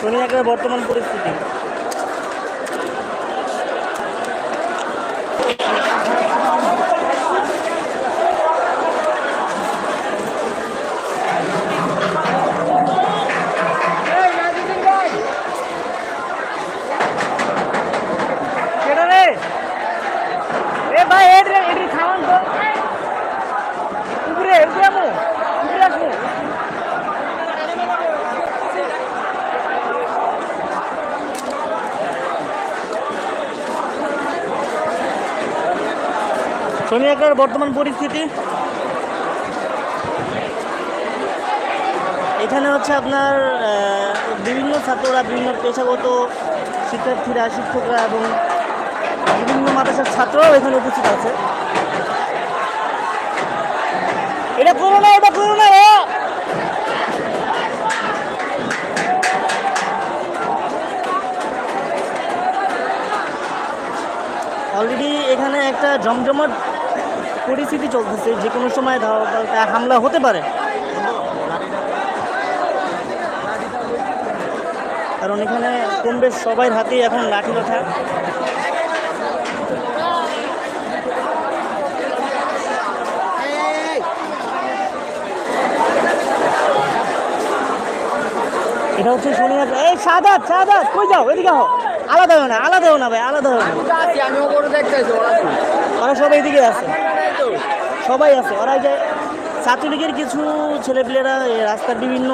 শনিয়াকের বর্তমান পরিস্থিতি কেডা রে এ ভাই এডি এডি খাওয়ান তো উপরে উপরে আমো উপরে আসব শনিয়াকার বর্তমান পরিস্থিতি? এখানে হচ্ছে আপনার বিভিন্ন ছাত্ররা, বিভিন্ন পেশাগত শিক্ষার্থীরা, শিক্ষকরা এবং বিভিন্ন মাদ্রাসার ছাত্ররাও এখানে উপস্থিত আছে। এটা করো না এটা করো না অলরেডি এখানে একটা জমজমাট পরিস্থিতি চলতেছে যে কোনো সময় হামলা হতে পারে। কারণ এখানে কম বেশ সবাই হাতেই এখন লাঠি কথা এটা হচ্ছে শনিবার। এই সাদাত সাদাত কই যাও? এদিকে হও আলাদা হও না আলাদা হও না ভাই আলাদা হও না। আমি ওপরে দেখতেছি ওরা এদিকে আছে। সবাই আছে। ওরা যে ছাত্রলীগের কিছু ছেলেপিলেরা এই রাস্তার বিভিন্ন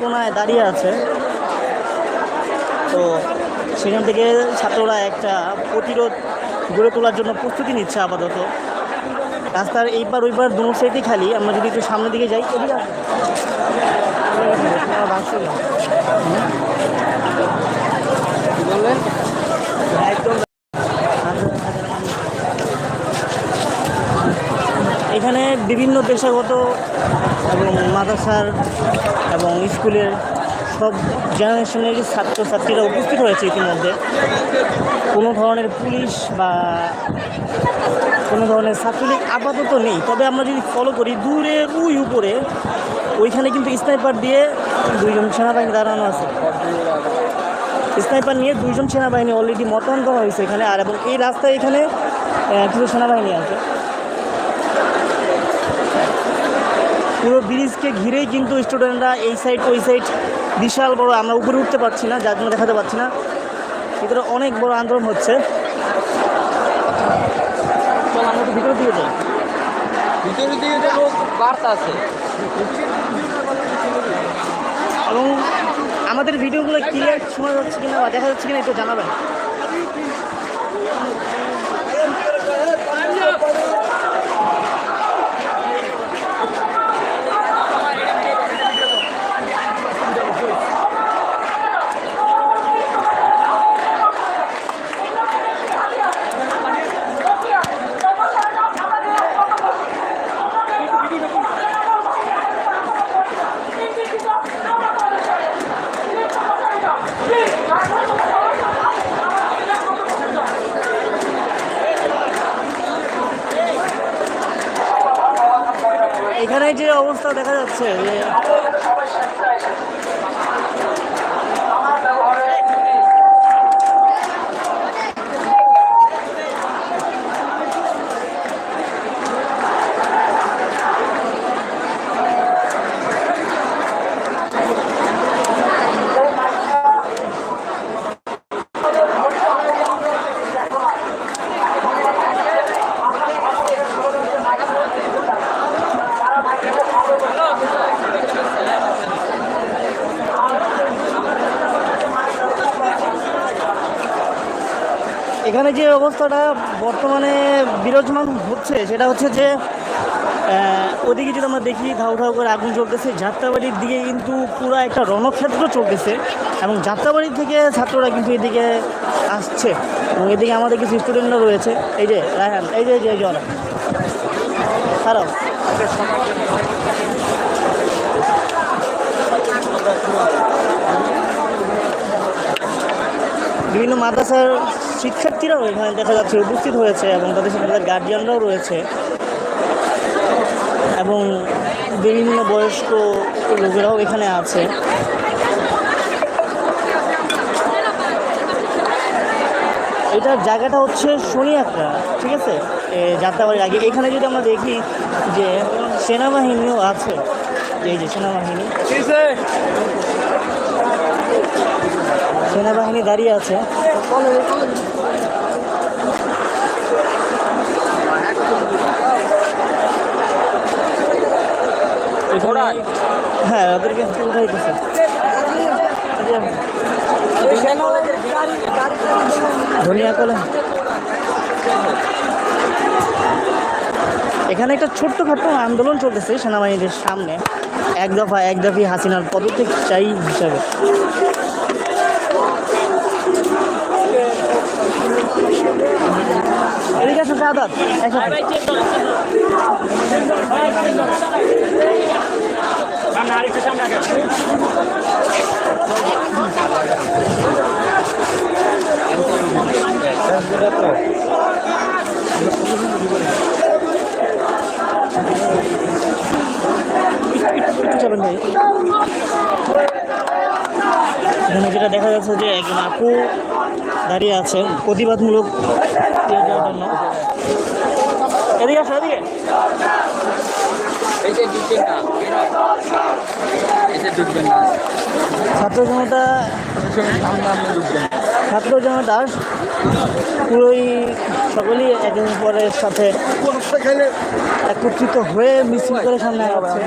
কোনায় দাঁড়িয়ে আছে। তো সেখান থেকে ছাত্ররা একটা প্রতিরোধ গড়ে তোলার জন্য প্রস্তুতি নিচ্ছে আপাতত। রাস্তার এইবার ওইবার দু সাইডই খালি। আমরা যদি একটু সামনের দিকে যাই। একদম এখানে বিভিন্ন পেশাগত এবং মাদ্রাসার এবং স্কুলের সব জেনারেশনের ছাত্রছাত্রীরা উপস্থিত হয়েছে ইতিমধ্যে। কোনো ধরনের পুলিশ বা কোনো ধরনের ছাত্রলীগ আপাতত নেই। তবে আমরা যদি ফলো করি, দূরে, ওই উপরে, ওইখানে কিন্তু স্নাইপার দিয়ে দুইজন সেনাবাহিনী দাঁড়ানো আছে। স্নাইপার নিয়ে দুইজন সেনাবাহিনী অলরেডি মোতায়েন করা হয়েছে এখানে, আর এবং এই রাস্তায় এখানে কিছু সেনাবাহিনী আছে। পুরো ব্রিজকে ঘিরেই কিন্তু স্টুডেন্টরা এই সাইড ওই সাইড বিশাল বড় আমরা উপরে উঠতে পারছি না যার জন্য দেখাতে পারছি না। ভিতরে অনেক বড় আন্দোলন হচ্ছে। চল আমরা যাই। যে বার্তা আছে। এবং আমাদের ভিডিওগুলো ক্লিয়ার শোনা যাচ্ছে কিনা বা দেখা যাচ্ছে কিনা একটু জানাবেন। এখানে যে অবস্থা দেখা যাচ্ছে এখানে যে অবস্থাটা বর্তমানে বিরাজমান হচ্ছে, সেটা হচ্ছে যে ওদিকে যদি আমরা দেখি, ধাউ ধাউ করে আগুন চলতেছে যাত্রাবাড়ির দিকে কিন্তু পুরো একটা রণক্ষেত্র চলতেছে এবং যাত্রাবাড়ির থেকে ছাত্ররা কিন্তু এদিকে আসছে এবং এদিকে আমাদের কিছু স্টুডেন্টরা রয়েছে। এই যে, রায়হান, এই যে এই যে যে, ওরা। খারাপ বিভিন্ন মাদ্রাসার শিক্ষার্থীরাও এখানে দেখা যাচ্ছে, উপস্থিত হয়েছে এবং তাদের সাথে তাদের গার্জিয়ানরাও রয়েছে। এবং বিভিন্ন বয়স্ক লোকেরাও এখানে আছে। এটার জায়গাটা হচ্ছে শনিয়াকড়া ঠিক আছে? যাত্রাবাড়ির আগে। এখানে যদি আমরা দেখি যে সেনাবাহিনীও আছে। এই যে সেনাবাহিনী। সেনাবাহিনী দাঁড়িয়ে আছে। এখানে- হ্যাঁ ওদেরকে উঠাইতেছে। ধনিয়া কলে। এখানে একটা ছোট্টখাট্ট আন্দোলন চলতেছে সেনাবাহিনীদের সামনে। এক দফা এক দফি হাসিনার পদত্যাগ চাই হিসাবে। সাদাত একসাথে একটু চলেন ভাই এখানে যেটা দেখা যাচ্ছে যে একজন আপু দাঁড়িয়ে আছে প্রতিবাদমূলক ইয়ে জন্য। এদিকে আসো এদিকে। ছাত্র জনতা ছাত্র জনতা পুরোই সকলেই একে পরের সাথে একত্রিত হয়ে মিছিল করে সামনে আগাচ্ছে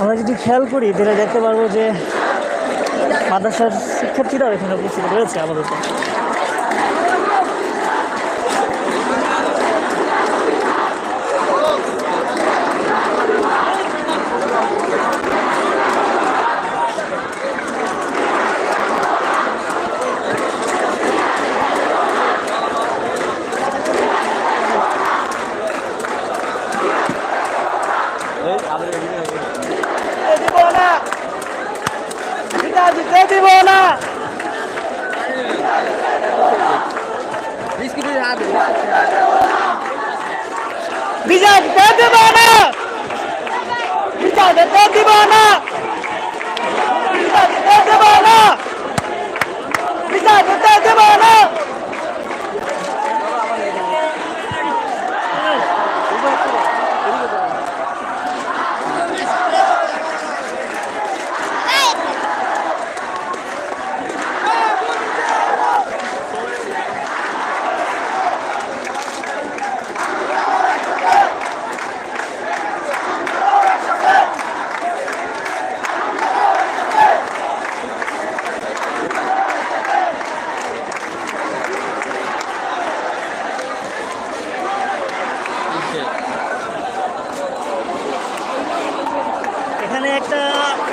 আমরা যদি খেয়াল করি, তাহলে দেখতে পারব যে মাদ্রাসার শিক্ষার্থীরাও এখানে উপস্থিত রয়েছে আপাতত। দিব না দিব না বিস্কিটের হাত বিজয় দিতে দিব না বিজয় দিতে দিব না বিজয় দিতে দিব না বিজয় দিতে দিব না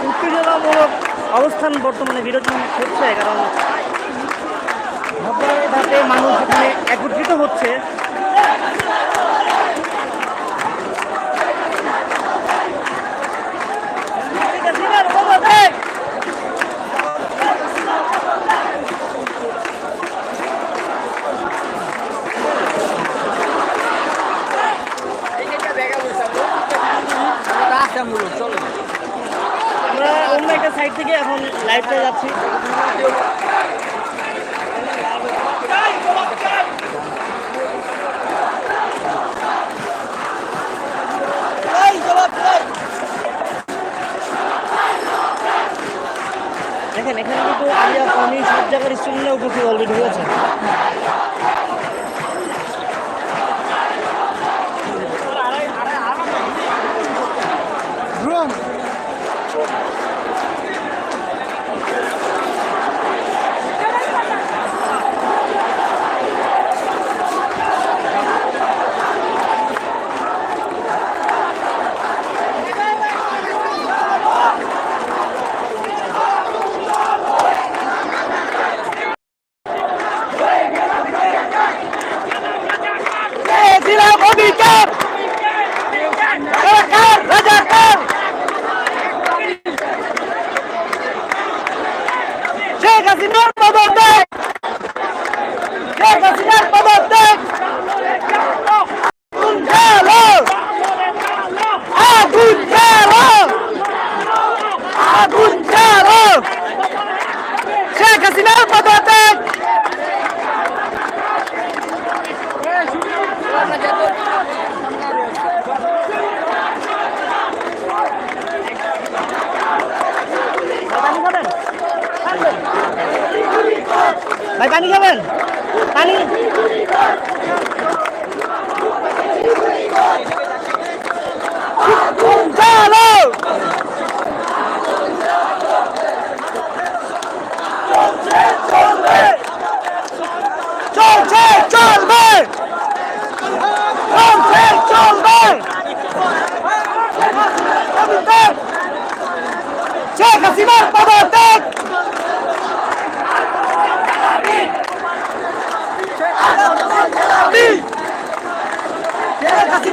উত্তেজনামূলক অবস্থান বর্তমানে বিরোধী হচ্ছে কারণ ধাপে ধাপে মানুষ এখানে একত্রিত হচ্ছে। চলো আমরা অন্য একটা সাইড থেকে এখন লাইভটা যাচ্ছি। দেখেন, এখানে কিন্তু আলিয়া পানি সব জায়গার স্টুডেন্টরা উপস্থিত অলরেডি হয়েছে। শেখ হাসিনার পদত্যাগ শেখ হাসিনার পদত্যাগ আগুন জ্বালো আগুন জ্বালো আগুন জ্বালো হাসিনার পদত্যাগ পানি খাবেন ভাই পানি খাবেন? পানি? চলো চলছে চলবে। চলছে চলবে। শেখ হাসিনার পদত্যাগ শেখ হাসিনার পদত্যাগ এখানে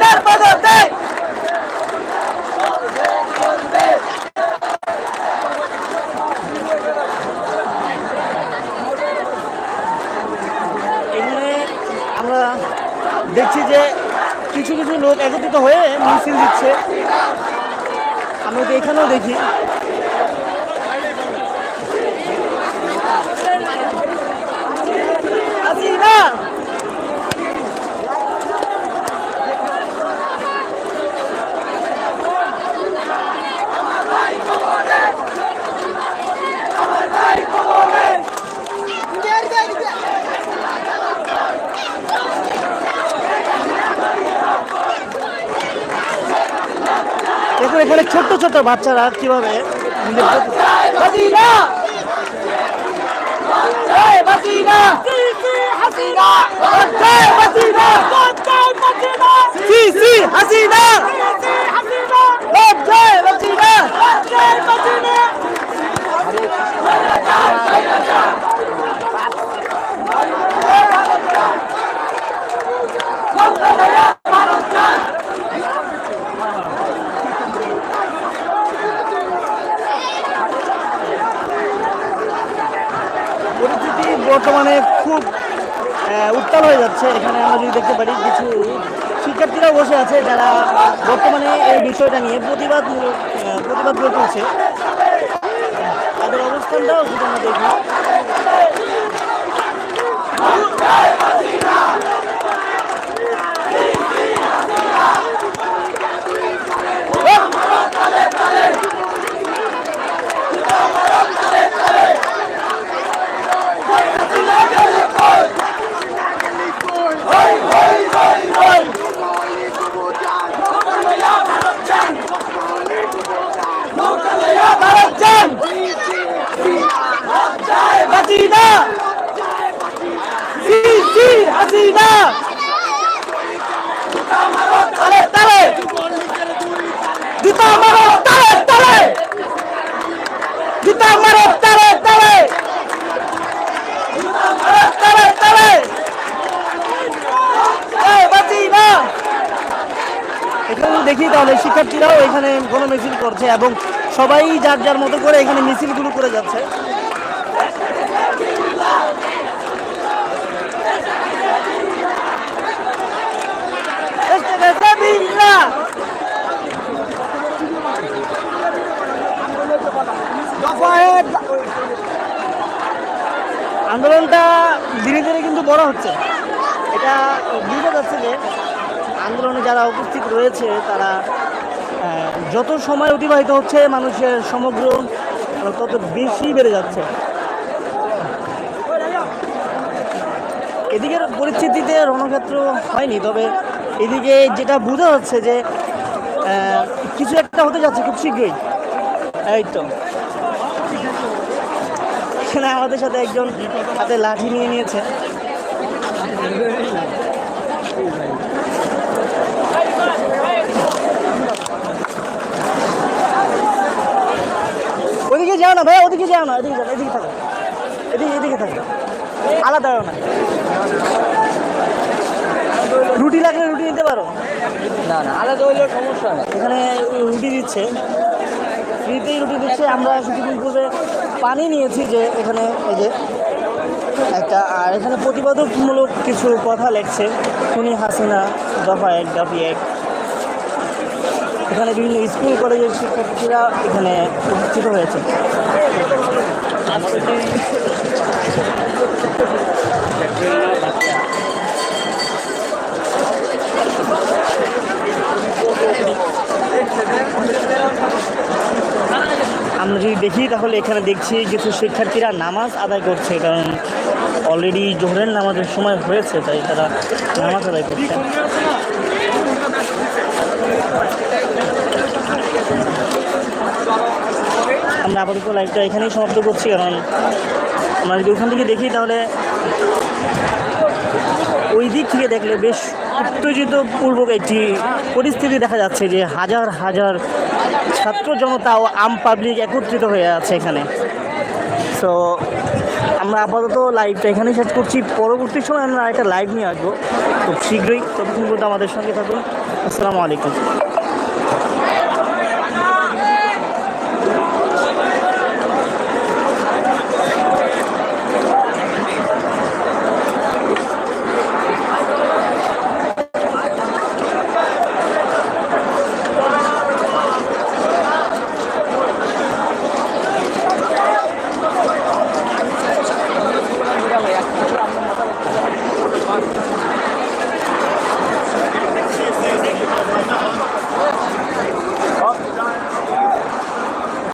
আমরা দেখছি যে কিছু কিছু লোক একত্রিত হয়ে মিছিল দিচ্ছে। আমরা এখানেও দেখি হাসিনা দেখুন এখানে ছোট্ট বাচ্চারা কীভাবে হাসিনা জয় হাসিনা হাসিনা জয় হাসিনা সি সি হাসিনা জয় হাসিনা জয় হাসিনা পরিস্থিতি বর্তমানে খুব উত্তাল হয়ে যাচ্ছে। এখানে আমরা যদি দেখতে পারি, কিছু শিক্ষার্থীরা বসে আছে যারা বর্তমানে এই বিষয়টা নিয়ে প্রতিবাদ প্রতিবাদ করে তুলছে। তাদের অবস্থানটাও যদি আমরা দেখি দেখি তাহলে শিক্ষার্থীরাও এখানে গণমিছিল করছে এবং সবাই যার যার মতো করে এখানে মিছিল মিছিলগুলো করে যাচ্ছে। আন্দোলনটা ধীরে ধীরে কিন্তু বড় হচ্ছে। এটা বোঝা যাচ্ছে যে আন্দোলনে যারা উপস্থিত রয়েছে, তারা যত সময় অতিবাহিত হচ্ছে মানুষের সমগ্র তত বেশি বেড়ে যাচ্ছে। এদিকের পরিস্থিতিতে রণক্ষেত্র হয়নি, তবে এদিকে যেটা বোঝা যাচ্ছে যে কিছু একটা হতে যাচ্ছে খুব শীঘ্রই। এই তো। এখানে আমাদের সাথে একজন হাতে লাঠি নিয়ে নিয়েছে ওদিকে যাও না ভাই ওদিকে যাও না এদিকে যাও এদিকে থাকো। এদিকে এদিকে থাকো। আলাদা না। রুটি লাগলে রুটি নিতে পারো। না না আলাদা হইলেও সমস্যা নেই। এখানে রুটি দিচ্ছে। ফ্রিতেই রুটি দিচ্ছে। আমরা কিছুদিন পূর্বে পানি নিয়েছি যে এখানে এই যে একটা আর এখানে প্রতিবাদকমূলক কিছু কথা লেখছে। খুনি হাসিনা দফা এক দফি এক। এখানে বিভিন্ন স্কুল, কলেজের শিক্ষার্থীরা এখানে উপস্থিত হয়েছে। আমরা যদি দেখি, তাহলে এখানে দেখছি কিছু শিক্ষার্থীরা নামাজ আদায় করছে, কারণ অলরেডি জোহরের নামাজের সময় হয়েছে, তাই তারা নামাজ আদায় করছে। আমরা আপাতত লাইভটা এখানেই সমাপ্ত করছি, কারণ আমরা যদি ওখান থেকে দেখি তাহলে ওই দিক থেকে দেখলে বেশ উত্তেজিত পূর্বক একটি পরিস্থিতি দেখা যাচ্ছে যে হাজার হাজার ছাত্র জনতা ও আম পাবলিক একত্রিত হয়ে আছে এখানে। সো আমরা আপাতত লাইভটা এখানেই শেষ করছি। পরবর্তী সময় আমরা একটা লাইভ নিয়ে আসব। খুব শীঘ্রই ততক্ষণ পর্যন্ত আমাদের সঙ্গে থাকুন। আসসালামু আলাইকুম।